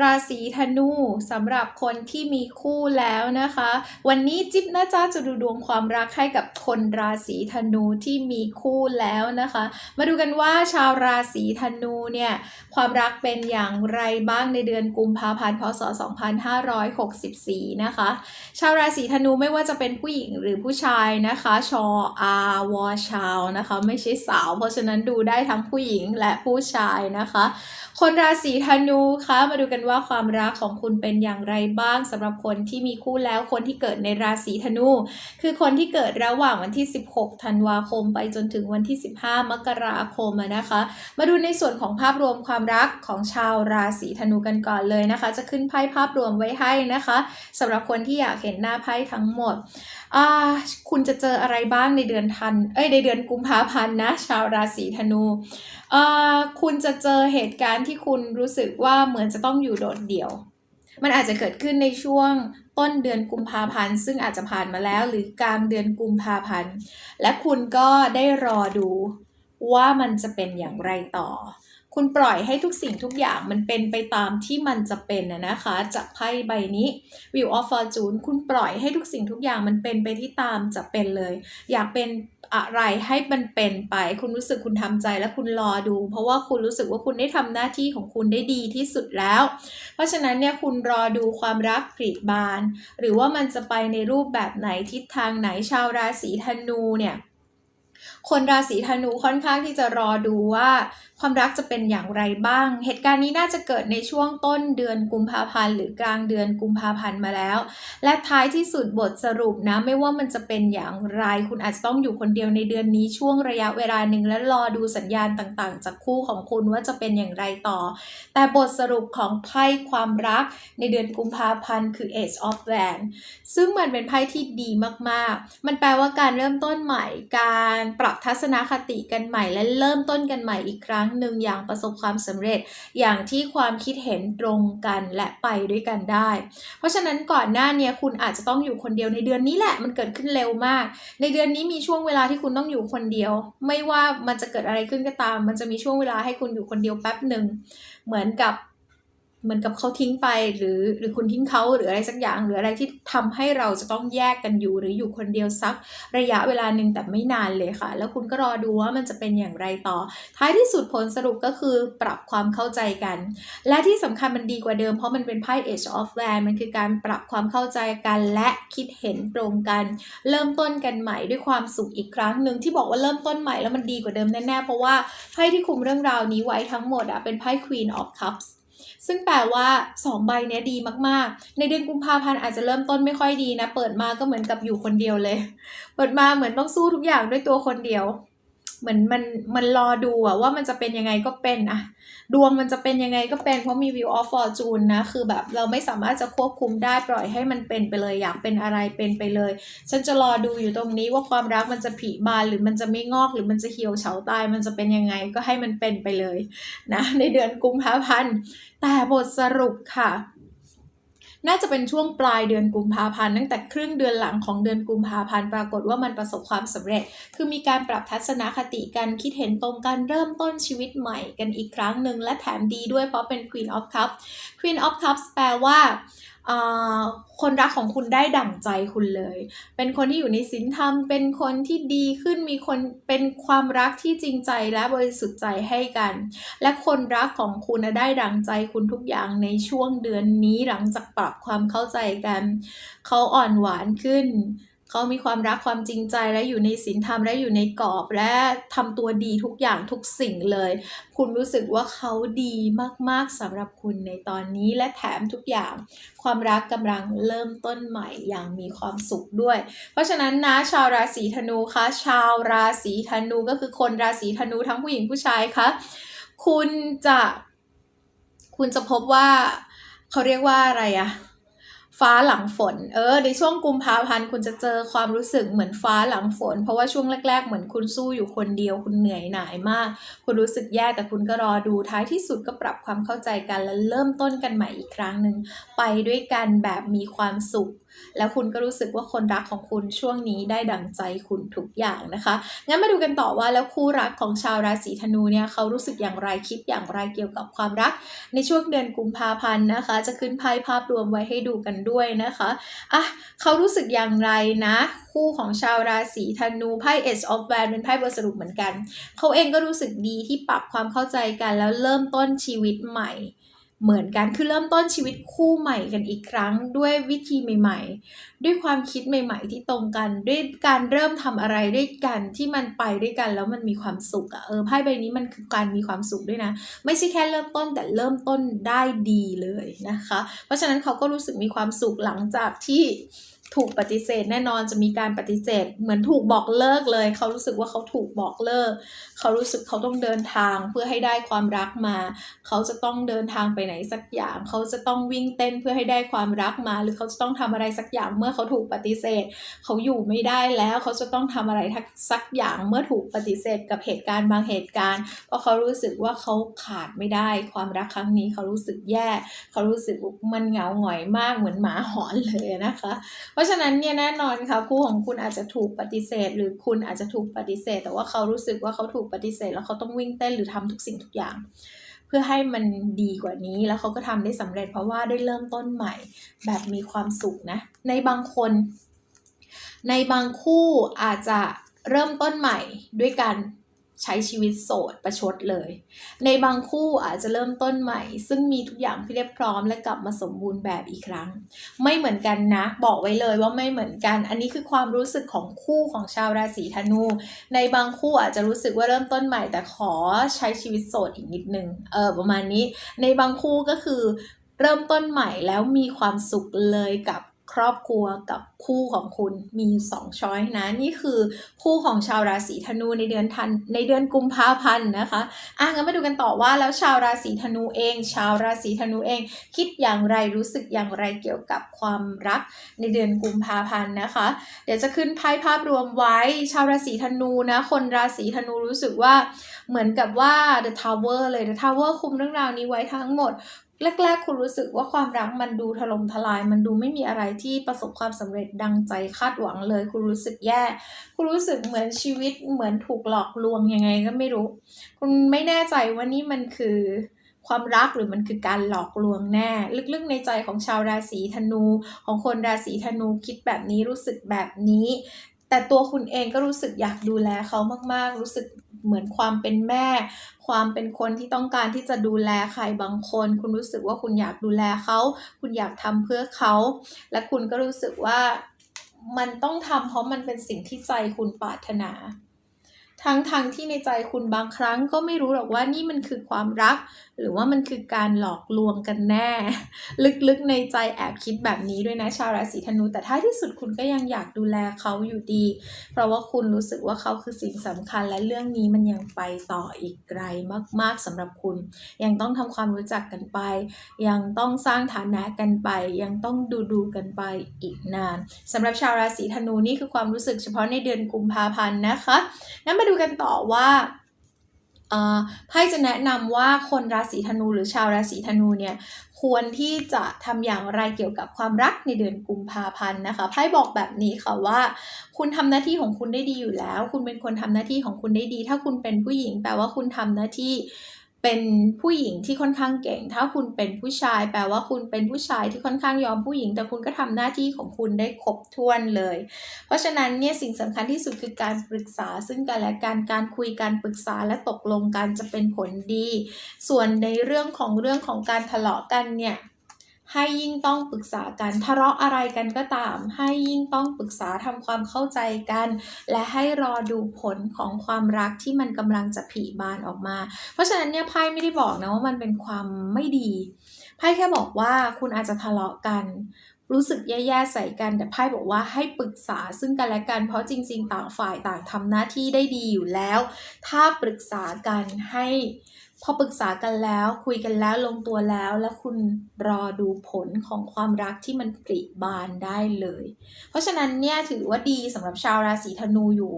ราศีธนูสำหรับคนที่มีคู่แล้วนะคะ วันนี้จิ๊บนะจ๊ะจะดูดวงความรักให้กับคนราศีธนูที่มีคู่แล้วนะคะ มาดูกันว่าชาวราศีธนูเนี่ยความรักเป็นอย่างไรบ้างในเดือนกุมภาพันธ์พศ 2564 นะคะ ชาวราศีธนูไม่ว่าจะเป็นผู้หญิงหรือผู้ชายนะคะ ชออาวอชาวนะคะ ไม่ใช่สาว เพราะฉะนั้นดูได้ทั้งผู้หญิงและผู้ชายนะคะ คนราศีธนูคะมาดูกันว่าความรักของคุณเป็นอย่างไรบ้างสำหรับคนที่มีคู่แล้วคนที่เกิดในราศีธนู คือคนที่เกิดระหว่างวันที่ 16 ธันวาคม ไปจนถึงวันที่ 15 มกราคมนะคะ มาดูในส่วนของภาพรวมความรักของชาวราศีธนูกันก่อนเลยนะคะ จะขึ้นไพ่ภาพรวมไว้ให้นะคะสำหรับคนที่อยากเห็นหน้าไพ่ทั้งหมด คุณจะเจออะไรบ้างในเดือนธัน เอ้ยในเดือนกุมภาพันธ์นะ ชาวราศีธนูอ่อคุณจะเจอเหตุการณ์ที่คุณรู้สึกว่าเหมือนจะต้องอยู่โดดเดี่ยว มันอาจจะเกิดขึ้นในช่วงต้นเดือนกุมภาพันธ์ ซึ่งอาจจะผ่านมาแล้วหรือกลางเดือนกุมภาพันธ์ และคุณก็ได้รอดูว่ามันจะเป็นอย่างไรต่อ คุณปล่อยให้ทุกสิ่งทุกอย่างมันเป็นไปตามที่มันจะเป็นนะนะคะ จากไพ่ใบนี้ Wheel of Fortune คุณปล่อยให้ทุกสิ่งทุกอย่างมันเป็นไปที่ตามจะเป็นเลย อยากเป็นอะไรให้มันเป็นไป คุณรู้สึกคุณทำใจและคุณรอดู เพราะว่าคุณรู้สึกว่าคุณได้ทำหน้าที่ของคุณได้ดีที่สุดแล้ว เพราะฉะนั้นเนี่ยคุณรอดูความรักผลิบาน หรือว่ามันจะไปในรูปแบบไหนทิศทางไหนชาวราศีธนูเนี่ย คนราศีธนูค่อนข้างที่จะรอดูว่า ความรักจะเป็นอย่างไรบ้าง เหตุการณ์นี้น่าจะเกิดในช่วงต้นเดือนกุมภาพันธ์หรือกลางเดือนกุมภาพันธ์มาแล้ว และท้ายที่สุดบทสรุปนะ ไม่ว่ามันจะเป็นอย่างไร คุณอาจจะต้องอยู่คนเดียวในเดือนนี้ช่วงระยะเวลาหนึ่งและรอดูสัญญาณต่างๆ จากคู่ของคุณว่าจะเป็นอย่างไรต่อ แต่บทสรุปของไพ่ความรักในเดือนกุมภาพันธ์คือ Ace of Wands ซึ่งมันเป็นไพ่ที่ดีมากๆ มันแปลว่าการเริ่มต้นใหม่การปรับทัศนคติกันใหม่ และเริ่มต้นกันใหม่อีกครั้งหนึ่งอย่างประสบความสำเร็จ อย่างที่ความคิดเห็นตรงกันและไปด้วยกันได้ เพราะฉะนั้นก่อนหน้านี้คุณอาจจะต้องอยู่คนเดียวในเดือนนี้แหละมันเกิดขึ้นเร็วมาก ในเดือนนี้มีช่วงเวลาที่คุณต้องอยู่คนเดียว ไม่ว่ามันจะเกิดอะไรขึ้นก็ตาม มันจะมีช่วงเวลาให้คุณอยู่คนเดียวแป๊บหนึ่งเหมือนกับ เหมือนกับเขาทิ้งไปหรือหรือคุณทิ้งเขาหรืออะไรสักอย่างหรืออะไรที่ทำให้เราจะต้องแยกกันอยู่หรืออยู่คนเดียวสักระยะเวลาหนึ่งแต่ไม่นานเลยค่ะ แล้วคุณก็รอดูว่ามันจะเป็นอย่างไรต่อ ท้ายที่สุดผลสรุปก็คือปรับความเข้าใจกัน และที่สำคัญมันดีกว่าเดิมเพราะมันเป็นไพ่ Age of Wands มันคือการปรับความเข้าใจกันและคิดเห็นตรงกัน เริ่มต้นกันใหม่ด้วยความสุขอีกครั้งหนึ่งที่บอกว่าเริ่มต้นใหม่แล้วมันดีกว่าเดิมแน่ๆเพราะว่าไพ่ที่คุมเรื่องราวนี้ไว้ทั้งหมดอะเป็นไพ่ Queen of Cups ซึ่งแปลว่า 2 ใบเนี้ยดีมากๆ ในเดือนกุมภาพันธ์อาจจะเริ่มต้นไม่ค่อยดีนะ เปิดมาก็เหมือนกับอยู่คนเดียวเลย เปิดมาเหมือนต้องสู้ทุกอย่างด้วยตัวคนเดียว เหมือนมันมันรอดูอะว่ามันจะเป็นยังไงก็เป็นอะดวงมันจะเป็นยังไงก็เป็นเพราะมี view of fortune นะ คือแบบเราไม่สามารถจะควบคุมได้ปล่อยให้มันเป็นไปเลยอยากเป็นอะไรเป็นไปเลย ฉันจะรอดูอยู่ตรงนี้ว่าความรักมันจะผลิบานหรือมันจะไม่งอกหรือมันจะเหี่ยวเฉาตายมันจะเป็นยังไงก็ให้มันเป็นไปเลยนะในเดือนกุมภาพันธ์แต่บทสรุปค่ะ น่าจะเป็นช่วงปลายเดือนกุมภาพันธ์ตั้งแต่ครึ่งเดือนหลังของเดือนกุมภาพันธ์ปรากฏว่ามันประสบความสำเร็จ คือมีการปรับทัศนคติกันคิดเห็นตรงกันเริ่มต้นชีวิตใหม่กันอีกครั้งหนึ่งและแถมดีด้วยเพราะเป็น Queen of Cups Queen of Cups แปลว่าคนรักของคุณได้ดั่งใจคุณเลย เป็นคนที่อยู่ในศีลธรรม เป็นคนที่ดีขึ้น มีคนเป็นความรักที่จริงใจและบริสุทธิ์ใจให้กัน และคนรักของคุณน่ะได้ดั่งใจคุณทุกอย่างในช่วงเดือนนี้หลังจากปรับความเข้าใจกัน เขาอ่อนหวานขึ้น เขามีความรักความจริงใจและอยู่ในศีลธรรมและอยู่ในกรอบและทำตัวดีทุกอย่างทุกสิ่งเลย คุณรู้สึกว่าเขาดีมากๆสำหรับคุณในตอนนี้และแถมทุกอย่าง ความรักกำลังเริ่มต้นใหม่อย่างมีความสุขด้วย เพราะฉะนั้นนะชาวราศีธนูคะชาวราศีธนูก็คือคนราศีธนูทั้งผู้หญิงผู้ชายคะคุณจะ คุณจะพบว่าเขาเรียกว่าอะไรอะ ฟ้าหลังฝน เออ ในช่วงกุมภาพันธ์คุณจะเจอความรู้สึกเหมือนฟ้าหลังฝน เพราะว่าช่วงแรก ๆ เหมือนคุณสู้อยู่คนเดียว คุณเหนื่อยหน่ายมาก คุณรู้สึกแย่แต่คุณก็รอดูท้ายที่สุดก็ปรับความเข้าใจกันและเริ่มต้นกันใหม่อีกครั้งหนึ่งไปด้วยกันแบบมีความสุขแล้วคุณก็รู้สึกว่าคนรักของคุณช่วงนี้ได้ดั่งใจคุณทุกอย่างนะคะ งั้นมาดูกันต่อว่าแล้วคู่รักของชาวราศีธนูเนี่ยเขารู้สึกอย่างไรคิดอย่างไรเกี่ยวกับความรัก ในช่วงเดือนกุมภาพันธ์นะคะ จะขึ้นไพ่ภาพรวมไว้ให้ดูกันด้วยนะคะอะเขารู้สึกอย่างไรนะคู่ของชาวราศีธนูไพ่ Ace of Wands เป็นไพ่บทสรุปเหมือนกัน เขาเองก็รู้สึกดีที่ปรับความเข้าใจกันแล้วเริ่มต้นชีวิตใหม่ เหมือนกันคือเริ่มต้นชีวิตคู่ใหม่กันอีกครั้ง ด้วยวิธีใหม่ ๆ ด้วยความคิดใหม่ ๆ ที่ตรงกัน ด้วยการเริ่มทำอะไรด้วยกันที่มันไปด้วยกันแล้วมันมีความสุขอะเออไพ่ใบนี้มันคือการมีความสุขด้วยนะ ไม่ใช่แค่เริ่มต้นแต่เริ่มต้นได้ดีเลยนะคะ เพราะฉะนั้นเขาก็รู้สึกมีความสุขหลังจากที่ ถูกปฏิเสธแน่นอนจะมีการปฏิเสธ เหมือนถูกบอกเลิกเลย เขารู้สึกว่าเขาถูกบอกเลิก เขารู้สึกเขาต้องเดินทางเพื่อให้ได้ความรักมา เขาจะต้องเดินทางไปไหนสักอย่าง เขาจะต้องวิ่งเต้นเพื่อให้ได้ความรักมา หรือเขาจะต้องทำอะไรสักอย่างเมื่อเขาถูกปฏิเสธ เขาอยู่ไม่ได้แล้ว เขาจะต้องทำอะไรสักอย่างเมื่อถูกปฏิเสธ กับเหตุการณ์บางเหตุการณ์เพราะเขารู้สึกว่าเขาขาดไม่ได้ ความรักครั้งนี้เขารู้สึกแย่ เขารู้สึกมันเหงาหงอยมากเหมือนหมาหอนเลยนะคะราะฉะนั้นเนี่ยแน่นอนค่ะคู่ของคุณอาจจะถูกปฏิเสธ หรือคุณอาจจะถูกปฏิเสธ แต่ว่าเขารู้สึกว่าเขาถูกปฏิเสธ แล้วเขาต้องวิ่งเต้นหรือทำทุกสิ่งทุกอย่าง เพื่อให้มันดีกว่านี้แล้วเขาก็ทำได้สำเร็จเพราะว่าได้เริ่มต้นใหม่ แบบมีความสุขนะ ในบางคน ในบางคู่อาจจะเริ่มต้นใหม่ด้วยการ ใช้ชีวิตโสดประชดเลย ในบางคู่อาจจะเริ่มต้นใหม่ ซึ่งมีทุกอย่างที่เรียบพร้อมและกลับมาสมบูรณ์แบบอีกครั้ง ไม่เหมือนกันนะ บอกไว้เลยว่าไม่เหมือนกัน อันนี้คือความรู้สึกของคู่ของชาวราศีธนู ในบางคู่อาจจะรู้สึกว่าเริ่มต้นใหม่ แต่ขอใช้ชีวิตโสดอีกนิดนึงเออประมาณนี้ ในบางคู่ก็คือเริ่มต้นใหม่แล้วมีความสุขเลยกับ ครอบครัวกับคู่ของคุณมีสองช้อยนะ นี่คือคู่ของชาวราศีธนูในเดือนทันในเดือนกุมภาพันธ์นะคะอะงั้นมาดูกันต่อว่าแล้วชาวราศีธนูเอง ชาวราศีธนูเอง คิดอย่างไรรู้สึกอย่างไรเกี่ยวกับความรักในเดือนกุมภาพันธ์นะคะ เดี๋ยวจะขึ้นไพ่ภาพรวมไว้ ชาวราศีธนูนะ คนราศีธนูรู้สึกว่าเหมือนกับว่า The Tower เลย The Tower คุมเรื่องราวนี้ไว้ทั้งหมด แรกๆ คุณรู้สึกว่าความรักมันดูถล่มทลาย มันดูไม่มีอะไรที่ประสบความสำเร็จดังใจคาดหวังเลย คุณรู้สึกแย่ คุณรู้สึกเหมือนชีวิตเหมือนถูกหลอกลวงยังไงก็ไม่รู้ คุณไม่แน่ใจว่านี่มันคือความรักหรือมันคือการหลอกลวงแน่ ลึกๆในใจของชาวราศีธนู ของคนราศีธนูคิดแบบนี้รู้สึกแบบนี้ แต่ตัวคุณเองก็รู้สึกอยากดูแลเขามากๆ รู้สึก เหมือนความเป็นแม่ ความเป็นคนที่ต้องการที่จะดูแลใครบางคน คุณรู้สึกว่าคุณอยากดูแลเขา คุณอยากทำเพื่อเขา และคุณก็รู้สึกว่ามันต้องทำเพราะมันเป็นสิ่งที่ใจคุณปรารถนา ทั้งทางที่ในใจคุณบางครั้งก็ไม่รู้หรอกว่านี่มันคือความรัก หรือว่ามันคือการหลอกลวงกันแน่ ลึกๆในใจแอบคิดแบบนี้ด้วยนะชาวราศีธนู แต่ท้ายที่สุดคุณก็ยังอยากดูแลเขาอยู่ดี เพราะว่าคุณรู้สึกว่าเขาคือสิ่งสำคัญและเรื่องนี้มันยังไปต่ออีกไกลมากๆสำหรับคุณ ยังต้องทำความรู้จักกันไป ยังต้องสร้างฐานะกันไป ยังต้องดูดูกันไปอีกนานสำหรับชาวราศีธนูนี่คือความรู้สึกเฉพาะในเดือนกุมภาพันธ์นะคะงั้นมาดูกันต่อว่า ไพ่จะแนะนำว่าคนราศีธนูหรือชาวราศีธนูเนี่ยควรที่จะทำอย่างไรเกี่ยวกับความรักในเดือนกุมภาพันธ์นะคะไพ่บอกแบบนี้ค่ะว่า คุณทำหน้าที่ของคุณได้ดีอยู่แล้ว คุณเป็นคนทำหน้าที่ของคุณได้ดี ถ้าคุณเป็นผู้หญิงแปลว่าคุณทำหน้าที่ เป็นผู้หญิงที่ค่อนข้างเก่ง ถ้าคุณเป็นผู้ชาย แปลว่าคุณเป็นผู้ชายที่ค่อนข้างยอมผู้หญิง แต่คุณก็ทำหน้าที่ของคุณได้ครบถ้วนเลย เพราะฉะนั้นเนี่ยสิ่งสำคัญที่สุดคือการปรึกษา ซึ่งกันและกันการคุยการปรึกษาและตกลงกันจะเป็นผลดี ส่วนในเรื่องของเรื่องของการทะเลาะกันเนี่ย ให้ยิ่งต้องปรึกษากันทะเลาะอะไรกันก็ตาม ให้ยิ่งต้องปรึกษาทำความเข้าใจกัน และให้รอดูผลของความรักที่มันกำลังจะผลิบานออกมา เพราะฉะนั้นเนี่ยไพ่ไม่ได้บอกนะว่ามันเป็นความไม่ดีไพ่แค่บอกว่าคุณอาจจะทะเลาะกันรู้สึกแย่ๆใส่กันแต่ไพ่บอกว่าให้ปรึกษาซึ่งกันและกันเพราะจริง ๆ ต่างฝ่ายต่างทำหน้าที่ได้ดีอยู่แล้ว ถ้าปรึกษากันให้ พอปรึกษากันแล้วคุยกันแล้วลงตัวแล้ว แล้วคุณรอดูผลของความรักที่มันผลิบานได้เลย เพราะฉะนั้นเนี่ยถือว่าดีสำหรับชาวราศีธนูอยู่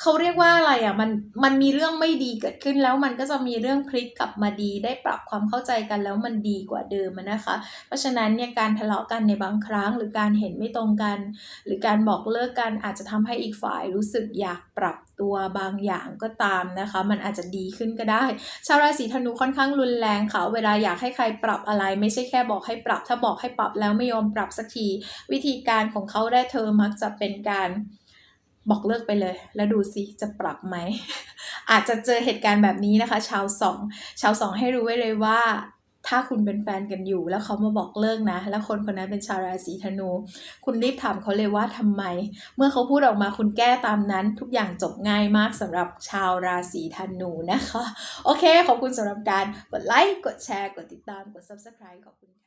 เขาเรียกว่าอะไรอะมันมันมีเรื่องไม่ดีเกิดขึ้นแล้วมันก็จะมีเรื่องพลิกกลับมาดีได้ปรับความเข้าใจกันแล้วมันดีกว่าเดิมนะคะ เพราะฉะนั้นเนี่ยการทะเลาะกันในบางครั้ง หรือการเห็นไม่ตรงกัน หรือการบอกเลิกกันอาจจะทำให้อีกฝ่ายรู้สึกอยากปรับ ตัวบางอย่างก็ตามนะคะ มันอาจจะดีขึ้นก็ได้ ชาวราศีธนูค่อนข้างรุนแรงค่ะ เวลาอยากให้ใครปรับอะไร ไม่ใช่แค่บอกให้ปรับ ถ้าบอกให้ปรับแล้วไม่ยอมปรับสักที วิธีการของเขาได้เธอมักจะเป็นการบอกเลิกไปเลย แล้วดูสิจะปรับไหม อาจจะเจอเหตุการณ์แบบนี้นะคะ ชาวสอง ชาวสองให้รู้ไว้เลยว่า ถ้าคุณเป็นแฟนกันอยู่ แล้วเขามาบอกเลิกนะ แล้วคนคนนั้นเป็นชาวราศีธนู คุณรีบถามเขาเลยว่าทำไม เมื่อเขาพูดออกมาคุณแก้ตามนั้น ทุกอย่างจบง่ายมากสำหรับชาวราศีธนูนะคะ โอเค ขอบคุณสำหรับการกดไลค์ กดแชร์ กดติดตาม กด subscribe ขอบคุณ